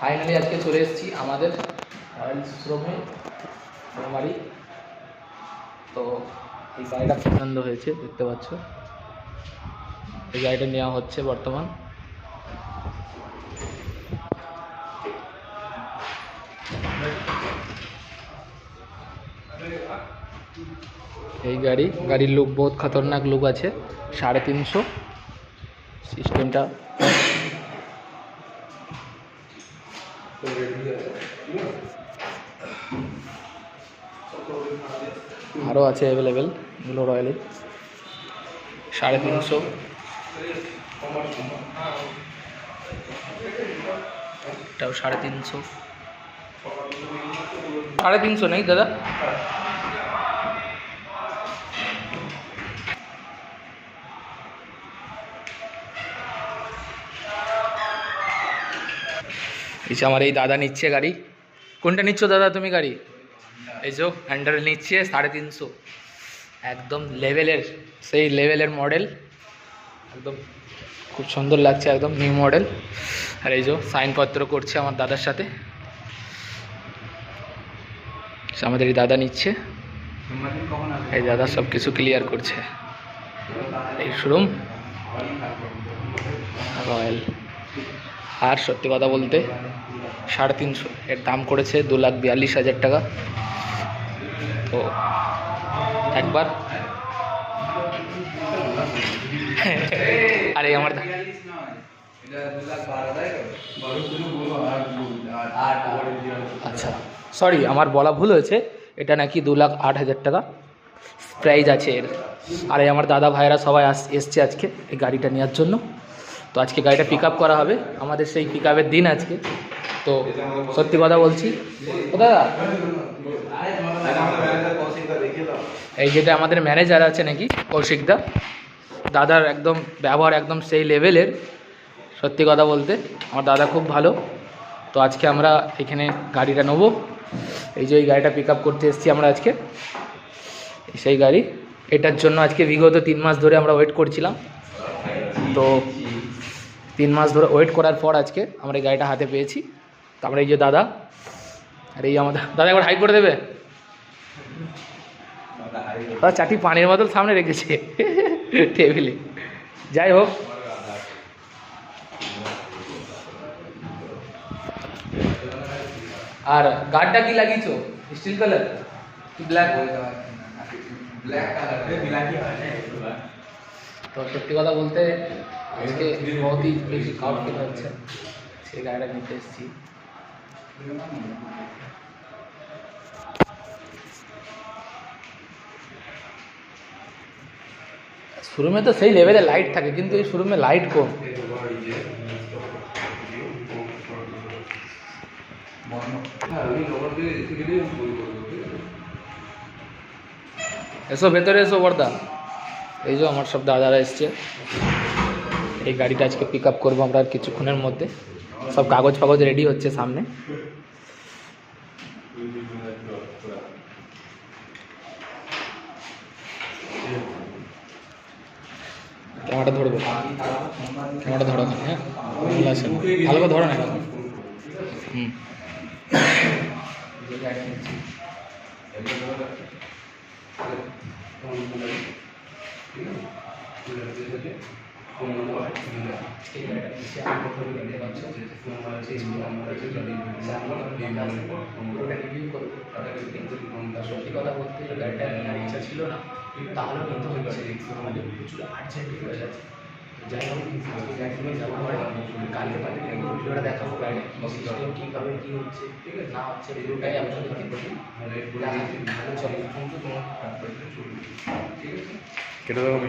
Finally আজকে চলে এসেছি আমাদের রয়্যাল শ্রমে বাড়ি তো এই গাড়িটা পছন্দ হয়েছে, দেখতে পাচ্ছ। এই গাড়িটা নেওয়া হচ্ছে বর্তমান। এই গাড়ি, গাড়ির লুক বহুত খতরনাক লুক আছে, সাড়ে তিনশো। সিস্টেমটা আরও আছে অ্যাভেলেবেল ব্লু রয়্যালের সাড়ে তিনশো। এটাও সাড়ে তিনশো। সাড়ে তিনশো নেই দাদা? যে আমার এই দাদা নিচ্ছে গাড়ি। কোনটা নিচ্ছ দাদা তুমি গাড়ি? এই যে হ্যান্ডেল নিচ্ছে সাড়ে তিনশো। একদম লেভেলের সেই লেভেলের মডেল একদম খুব সুন্দর লাগছে, একদম নিউ মডেল আর এই যে সাইনপত্র করছে আমার দাদার সাথে। আমাদের এই দাদা নিচ্ছে। এই দাদা সব কিছু ক্লিয়ার করছে। এই শোরুম রয়্যাল আর সত্যি কথা বলতে সাড়ে তিনশো। এর দাম করেছে দু লাখ বিয়াল্লিশ হাজার টাকা। তো একবার। আরে, আমার আচ্ছা সরি আমার বলা ভুল হয়েছে। এটা নাকি দু লাখ আট হাজার টাকা। প্রাইজ আছে এর। আর, আমার দাদা ভাইরা সবাই আস এসছে আজকে এই গাড়িটা নেওয়ার জন্য। তো আজকে গাড়িটা পিক করা হবে। আমাদের সেই পিক দিন আজকে। তো সত্যি কথা বলছি। দাদা, এই যেটা আমাদের ম্যানেজার আছে নাকি কৌশিকদা দাদার একদম ব্যবহার একদম সেই লেভেলের সত্যি কথা বলতে আমার দাদা খুব ভালো। তো আজকে আমরা এখানে গাড়িটা নেব। এই যে এই গাড়িটা পিক করতে এসেছি আমরা আজকে। সেই গাড়ি, এটার জন্য আজকে বিগত তিন মাস ধরে আমরা ওয়েট করছিলাম। তো তিন মাস ধরে ওয়েট করার পর আজকে আমরা এই গাড়িটা হাতে পেয়েছি। তো আমরা এই যে দাদা আর এই আমাদের দাদা একবার হাই করে দেবে? দাদা চারটি পানির বোতল সামনে রেখেছে টেবিলে যাই হোক। আর গার্ডটা কি লাগিয়েছো? স্টিল কালার কি ব্ল্যাক তো সত্যি কথা বলতে আজকে বহুতই বেশি ফিল হচ্ছে। সেই গাড়িটা নিতে এসেছি। শোরুমে তো সেই লেভেলে লাইট থাকে, কিন্তু এই শোরুমে লাইট কম। এসো ভেতরে এসো বর্দা। এই যে আমার সব দাদারা এসছে। এই গাড়িটা আজকে পিক আপ করব আমরা কিছুক্ষণের মধ্যে। সব কাগজ ফাগজ রেডি হচ্ছে সামনে। ক্যামেরাটা ধরবে ক্যামেরাটা ধরো ওখানে, হ্যাঁ? আছে। ভালো করে ধরো না। হুম। সত্যি কথা বলতে গেলে গাড়িটা ছিল না। তাহলেও কিন্তু হচ্ছে আমাদের প্রচুর আর্জেন্ট হয়ে গেছে যাই হোক নিয়ে যাব পরে কালকে পারে ভিডিওটা দেখাবো গাড়ি সিস্টেম কীভাবে কী হচ্ছে ঠিক আছে? না হচ্ছে ভিডিওটাই ভালো চলে কিন্তু তোমার কেটে দেবো আমি